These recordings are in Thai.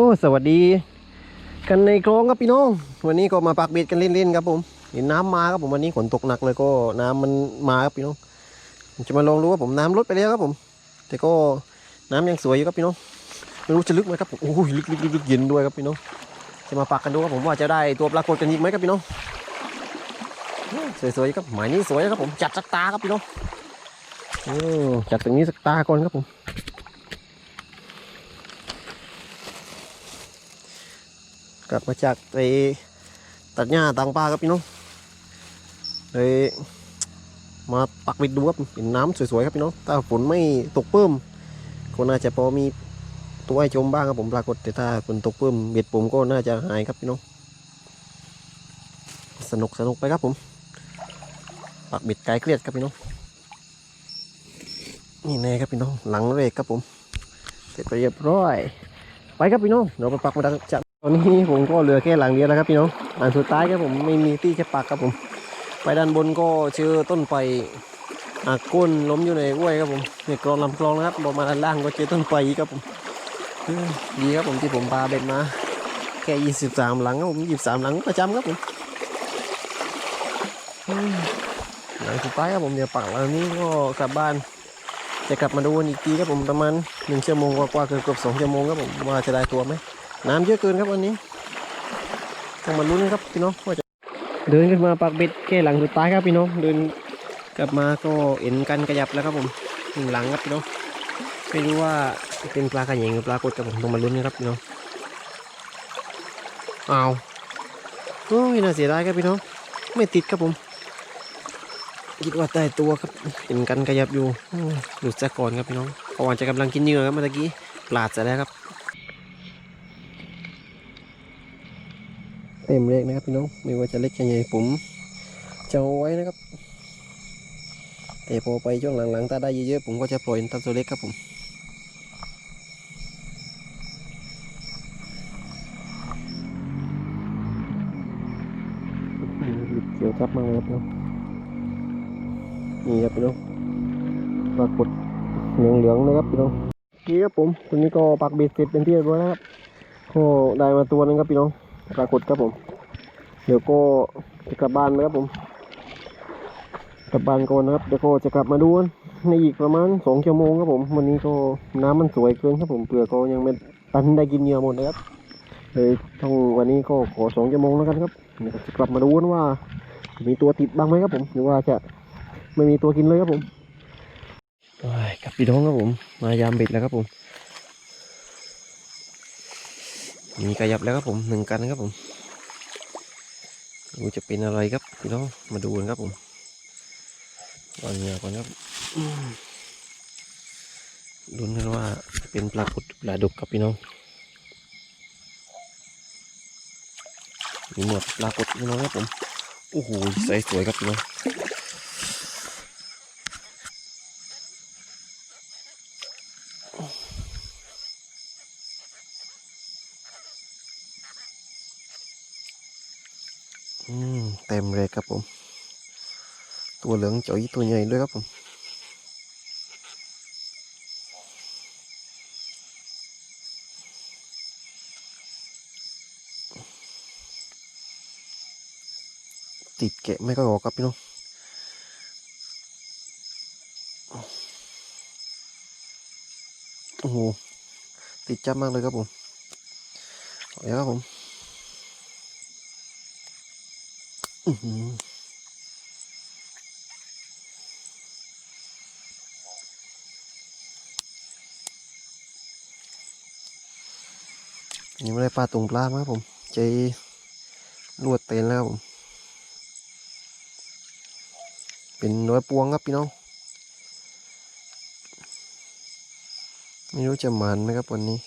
อ้สวัสดี กันในคลองครับพี่น้อง วันนี้ก็มาปักเบ็ดกันเล่นๆครับผมเห็นน้ำมาครับผมวันนี้ฝนตกหนักเลยก็น้ำมันมาครับพี่น้องจะมาลองดูว่าผมน้ำลดไปแล้วครับผม แต่ก็น้ำยังสวยอยู่ครับพี่น้องไม่รู้จะลึกไหมครับผมโอ้ยลึกๆลึกๆเย็นด้วยครับพี่น้องจะมาปักกันดูครับผมว่าจะได้ตัวปรากฏกันอีกไหมครับพี่น้องสวยๆครับหมายนี้สวยนะครับผมจัดสักตาครับพี่น้องจัดตรงนี้สักตาก่อนครับผม กลับมาจากไปตัดหญ้าต่างป่าครับพี่น้องเลยมาปักเบ็ดดูครับเห็นน้ำสวยๆครับพี่น้องถ้าฝนไม่ตกเพิ่มก็น่าจะพอมีตัวให้ชมบ้างครับผมปรากฏแต่ถ้าฝนตกเพิ่มเบ็ดผมก็น่าจะหายครับพี่น้องสนุกสนุกไปครับผมปักเบ็ดไกลเครียดครับพี่น้องนี่แน่ครับพี่น้องหลังเรกครับผม เสร็จไปเรียบร้อย ไปครับพี่น้องเราไปปักมาดังจาก ตอนนี้ผมก็เหลือแค่หลังเดียวแล้วครับพี่น้องอันสุดท้ายครับผมไม่มีที่จะปักครับผม ไปด้านบนก็เจอต้นไผ่หักก้นล้มอยู่ในห้วยครับผมในกรองลำคลองนะครับลงมาด้านล่างก็เจอต้นไผ่ครับผมดีครับผมที่ผมพาเบ็ดมาแค่ยี่สิบสามหลังครับผมยี่สิบสามหลังประจำครับผมหลังสุดท้ายครับผมเดี๋ยวปักหลังนี้ก็กลับบ้านจะกลับมาดูกันอีกทีครับผมประมาณหนึ่งชั่วโมงกว่าๆเกือบเกือบสองชั่วโมงครับผมว่าจะได้ตัวไหม น้ำเยอะเกินครับวันนี้ต้องมาลุ้นครับพี่น้องว่าจะเดินขึ้นมาปักเบ็ดแค่หลังสุดท้ายครับพี่น้องเดินกลับมาก็เห็นกันขยับแล้วครับผมหนึ่งหลังครับพี่น้องไม่รู้ว่าเป็นปลากระเหยงหรือปลากดครับผมต้องมาลุ้นนะครับพี่น้องอ้าวโอ้ยน่าเสียดายครับพี่น้องไม่ติดครับผมคิดว่าได้ตัวครับเห็นกันขยับอยู่หลุดซะก่อนครับพี่น้องเพราะว่าจะกำลังกินเหยื่อครับเมื่อกี้ปลาดซะแล้วครับ เต็มเลขนะครับพี่น้องไม่ว่าจะเล็กจะใหญ่ผมจะเอาไว้นะครับ แต่พอไปช่วงหลังๆถ้าได้เยอะๆผมก็จะปล่อยตันตัวเล็กครับผมเกี่ยวทับมากเลยครับพี่น้องนี่ครับพี่น้องปรากฏเหลืองเหลืองๆนะครับพี่น้องนี่ครับผมตรงนี้ก็ปักเบ็ดเสร็จเป็นที่เรียบร้อยแล้วครับก็ได้มาตัวหนึงครับพี่น้อง ปรากฏครับผม เดี๋ยวก็จะกลับบ้านนะครับผม กลับบ้านก่อนนะครับ เดี๋ยวก็จะกลับมาดูกันในอีกประมาณสองชั่วโมงครับผม วันนี้ก็น้ำมันสวยเกินครับผมเปลือกก็ยังไม่ตันได้กินเหยื่อหมดนะครับเลยต้องวันนี้ก็ขอสองชั่วโมงแล้วกันครับเดี๋ยวจะกลับมาดูกันว่า มีตัวติดบ้างไหมครับผม หรือว่าจะไม่มีตัวกินเลยครับผมโอ้ยกับพี่น้องครับผม มายามบ็ดแล้วครับผม มีกระยับแล้วครับผมหนึ่งกันครับผมดูจะเป็นอะไรครับพี่น้องมาดูกันครับผมวางเหงื่อก่อนครับลุ้นกันว่าเป็นปลากุดปลาดุกครับพี่น้องมีหมดปลากดพี่น้องครับผมโอ้โหใสสวยครับพี่น้อง อื มเต็มเลยครับผม ตัวเหลืองจ๋อยตัวใหญ่ด้วยครับผมติดแกะไม่ก็ออกครับพี่น้องโอ้โหติดจับมากเลยครับผมเอาลยครับผม อื้อหือ นี่ไม่ได้ปลาตุงปลามาครับผมใจลวดเต็นแล้วผม เป็นน้อยปวงครับพี่น้อง ไม่รู้จะหมันไหมครับวันนี้ อ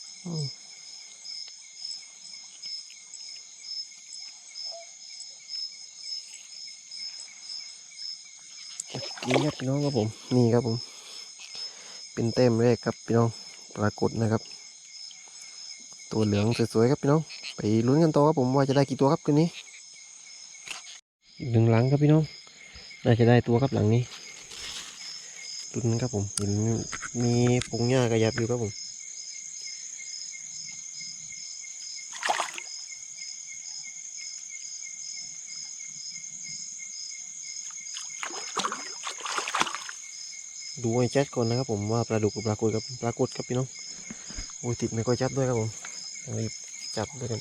ืมเก็บกินครับพี่น้องครับผม นี่ครับผม เป็นเต็มแรกครับพี่น้อง ปรากฏนะครับ ตัวเหลืองสวยๆครับพี่น้อง ไปลุ้นกันต่อครับผมว่าจะได้กี่ตัวครับคืนนี้ อีกหนึ่งหลังครับพี่น้อง น่าจะได้ตัวครับหลังนี้ตุนครับผมเห็นมีพงหญ้ากระยับอยู่ครับผม ดูไอ้แจ๊ดก่อนนะครับผมว่าปลาดุกกับปลากดกับปลากดครับพี่น้องโอ้ยติดไม่ค่อยจับด้วยครับผมรีบจับด้วยกัน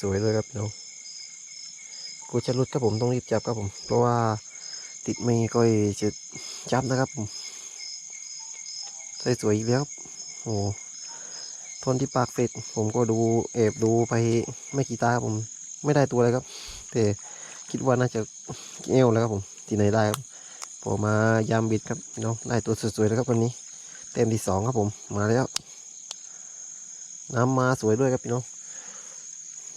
สวยๆเลยครับพี่น้องกูจะรุดครับผมต้องรีบจับครับผม เพราะว่าติดไม่ค่อยจะจับนะครับผมสวยๆอีกแล้วครับโอ้ทนที่ปากเสร็จผมก็ดูแอบดูไปไม่กี่ตาครับผม ไม่ได้ตัวเลยครับแต่ คิดว่าน่าจะเอวแล้วครับผมที่ไหนได้ครับพอมายามบิดครับพี่น้องได้ตัวสวยๆแล้วครับวันนี้เต็มที่สองครับผมมาแล้ว น้ำมาสวยด้วยครับพี่น้อง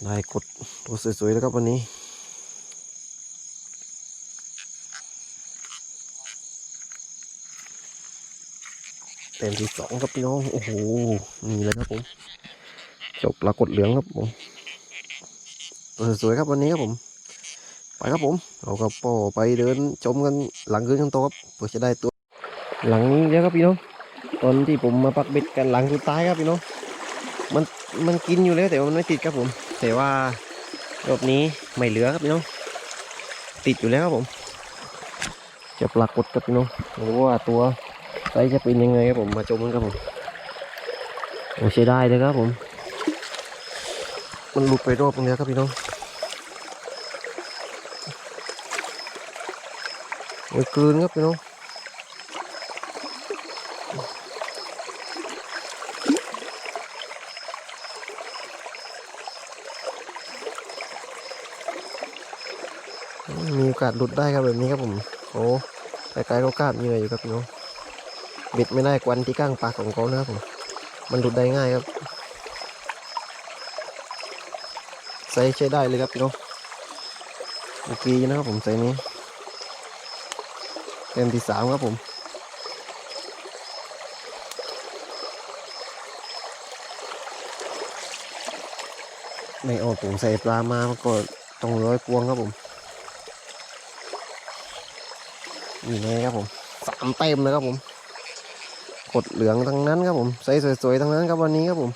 ได้กดตัวสวยๆแล้วครับวันนี้เต็มที่สองครับพี่น้องโอ้โหนี่เลยครับผมจบปรากฏเหลืองครับผมตัวสวยๆครับวันนี้ครับผม ครับผมเราก็ปอไปเดินชมกันหลังคืนกันโตครับเพื่อจะได้ตัว หลังนี้เยอะครับพี่น้องตอนที่ผมมาปักเบ็ดกันหลังสุดท้ายครับพี่น้องมันมันกินอยู่แล้วแต่ว่ามันไม่ติดครับผม แต่ว่ารอบนี้ไม่เหลือครับพี่น้องติดอยู่แล้วครับผม จะปรากฏครับพี่น้องหรือว่าตัวไซส์จะเป็นยังไงครับผมมาชมกันครับผมโอ้ใช้ได้เลยครับผม มันหลุดไปรอบตรงนี้ครับพี่น้อง โอ้ยกลืนครับพี่น้องมีโอกาสหลุดได้ครับแบบนี้ครับผมโอ้ไกลๆก็กล้ามเหนื่อยอยู่ครับพี่น้องบ็ดไม่ได้กวนที่ก้างปากของเขานะครับผมมันหลุดได้ง่ายครับใส่ใช้ได้เลยครับพี่น้องโอเคนะครับผมใส่นี้ เต็มที่สามครับผมไม่เอาผมใส่ปลามามันก็ต้องร้อยพวงครับผมนี่ไงครับผมสามเต็มเลยครับผมกดเหลืองทั้งนั้นครับผมใส่สวยๆทั้งนั้นครับวันนี้ครับผม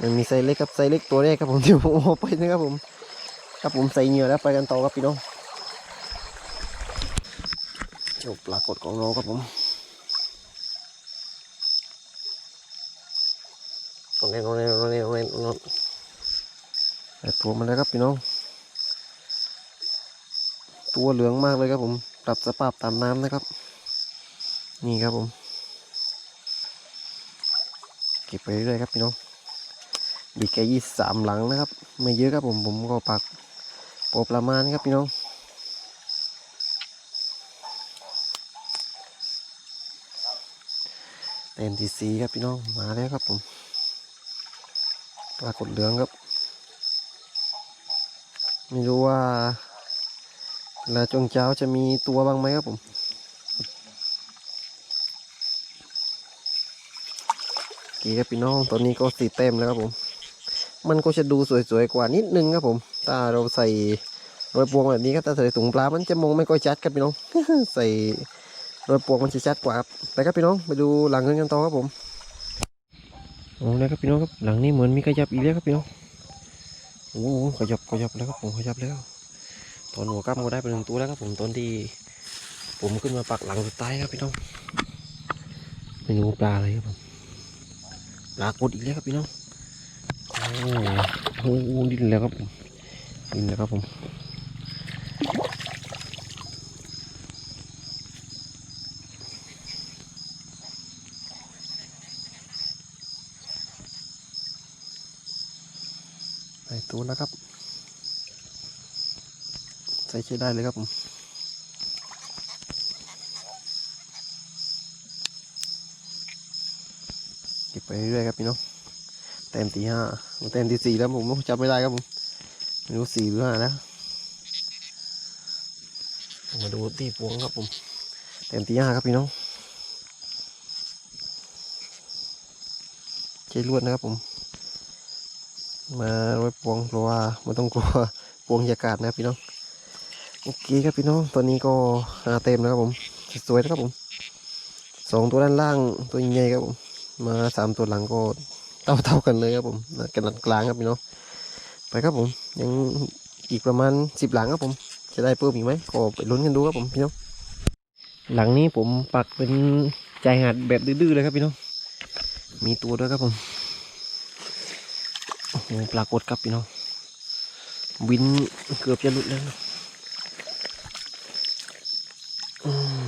มันมีไซส์เล็กครับไซส์เล็กตัวแรกครับผมที่ผมเอาไปนะครับผมครับผมใส่เหงื่อแล้วไปกันต่อครับพี่น้อง จบปรากฏของเราครับผมตรงนี้ตรงนี้ตรงนี้ตรงนี้ตรงนี้แต่ตัวมันแล้วครับพี่น้อง ตัวเหลืองมากเลยครับผมปรับสภาพตามน้ำนะครับ นี่ครับผม เก็บไปเรื่อยๆครับพี่น้องบีแค่ยี่สามหลังนะครับ ไม่เยอะครับผมผมก็ปักพอประมาณครับพี่น้อง เต็มทีสีครับพี่น้องมาแล้วครับผมปรากฏเหลืองครับ ไม่รู้ว่าเวลาจงเช้าจะมีตัวบ้างไหมครับผมโอเครับพี่น้องตอนนี้ก็สีเต็มแล้วครับผม มันก็จะดูสวยๆกว่านิดนึงครับผมถ้าเราใส่โรยพวงแบบนี้ก็ถ้าใส่ถุงปลามันจะมองไม่ค่อยชัดครับพี่น้องใส่ โรยปวกมันจะชัดกว่าครับไปครับพี่น้องไปดูหลังเงินกันต่อครับผมโอ้นะครับพี่น้องครับหลังนี้เหมือนมีขยับอีกแล้วครับพี่น้องโอ้โหขยับขยับแล้วครับผมขยับแล้ว ตอนหัวกล้ามก็ได้ไปหนึ่งตัวแล้วครับผมตอนที่ผมขึ้นมาปักหลังสุดท้ายครับพี่น้องไม่รู้ปลาอะไรครับผมปลากดอีกแล้วครับพี่น้องโอ้โหดิ้นแล้วครับผมดิ้นแล้วครับผม ใส่ตัวแล้วครับ ใส่ใช้ได้เลยครับผมเก็บไปเรื่อยๆครับพี่น้องเต็มตีห้าเต็มตีสี่แล้วผมจำไม่ได้ครับผมไม่รู้สี่หรือห้าแล้วมาดูตีพวงครับผมเต็มตีห้าครับพี่น้องใช้ลวดนะครับผม มาไว้ปวงเพราะว่าไม่ต้องกลัวปวงอยากาศนะพี่น้องโอเคครับพี่น้องตอนนี้ก็หาเต็มแล้วครับผมสวยนะครับผมสองตัวด้านล่างตัวใหญ่ครับผมมาสามตัวหลังก็เท่าเท่าๆกันเลยครับผมกันกลางครับพี่น้องไปครับผมยังอีกประมาณสิบหลังครับผม จะได้เพิ่มอีกไหมก็ไปลุ้นกันดูครับผมพี่น้องหลังนี้ผมปักเป็นใจหาดแบบดื้อๆเลยครับพี่น้องมีตัวด้วยครับผม โอ้โหปรากฏครับพี่น้อง วินเกือบจะหลุดแล้วนะอืม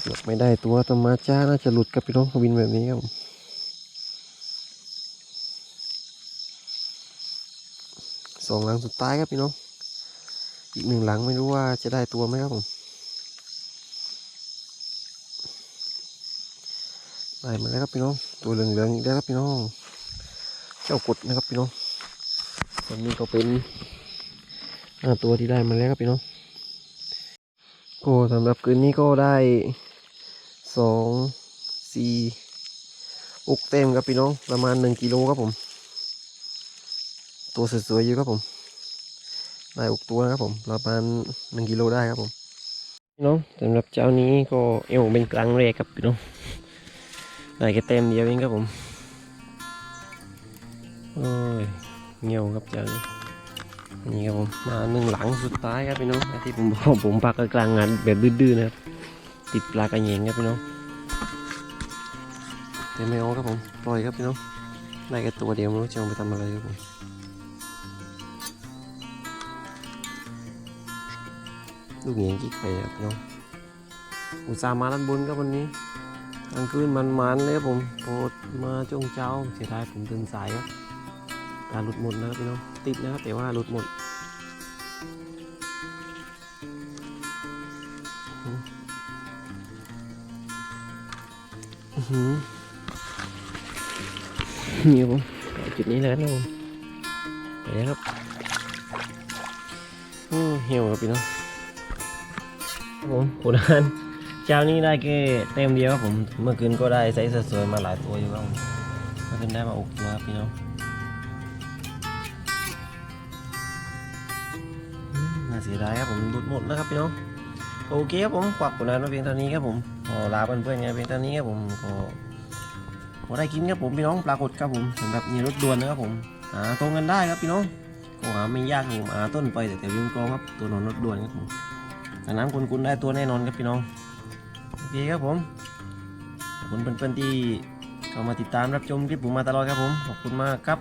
เกือบไม่ได้ตัวตมาจ้าน่าจะหลุดครับพี่น้องวินแบบนี้ครับสองหลังสุดท้ายครับพี่น้อง อีกหนึ่งหลังไม่รู้ว่าจะได้ตัวไหมครับผม ได้มาแล้วครับพี่น้อง ตัวเหลืองๆอีกแล้วครับพี่น้อง เจ้ากดนะครับพี่น้องวันนี้ก็เป็นอ่าตัวที่ได้มาแล้วครับพี่น้องก็สำหรับคืนนี้ก็ได้สองสี่อุกเต็มครับพี่น้องประมาณหนึ่งกิโลครับผม ตัวสวยๆอยู่ครับผม ได้อุกตัวครับผม ประมาณหนึ่งกิโลได้ครับผมพี่น้องสำหรับเจ้านี้ก็เอวเป็นกลางแรกครับพี่น้อง ได้แค่เต็มเดียวเองครับผม โอ้ยเงียวครับเจ้านี้นี่ครับผมมาหนึ่งหลังสุดท้ายครับพี่น้องที่ผมบอกผมปักกลางงานแบบดื้อๆนะครับติดปลากระเหยงครับพี่น้องแต่ไม่เอาครับผมปล่อยครับพี่น้องได้แค่ตัวเดียวไม่รู้จะเอาไปทำอะไรครับผมลูกเหงียงกี่ไข่ครับพี่น้องอุตส่าห์มาด้านบนครับวันนี้ กลางคืนมันๆเลยครับผมโปรดมาจงเจ้าเสียดายผมตื่นสายครับปลาหลุดหมดนะครับพี่น้องติดนะครับแต่ว่าหลุดหมดอือหือนี่ครับผมจุดนี้แล้วนะครับผมไปแล้วครับโอ้เหี่ยวครับพี่น้องผมผลงาน เจ้านี้ได้แค่เต็มเดียวครับผม เมื่อคืนก็ได้ไซส์สวยๆมาหลายตัวอยู่ครับผมเมื่อคืนได้มาอกตัวครับพี่น้องน่าเสียดายครับผมหลุดหมดแล้วครับพี่น้องโอเคครับผมฝากผลงานมาเพียงเท่านี้ครับผมขอลาเพื่อนๆไงเพียงเท่านี้ครับผมก็ขอได้กินครับผมพี่น้องปรากฏครับผมสำหรับนี่รถด่วนนะครับผมหาตรงกันได้ครับพี่น้องก็หาไม่ยากครับผมหาต้นไปแต่แถวยิงกองครับตัวนอนรถด่วนครับผมดังนั้นคุณคุณได้ตัวแน่นอนครับพี่น้อง เคครับผมขอบคุณเพื่อนๆที่เข้ามาติดตามรับชมคลิปผมมาตลอดครับผมขอบคุณมากครับ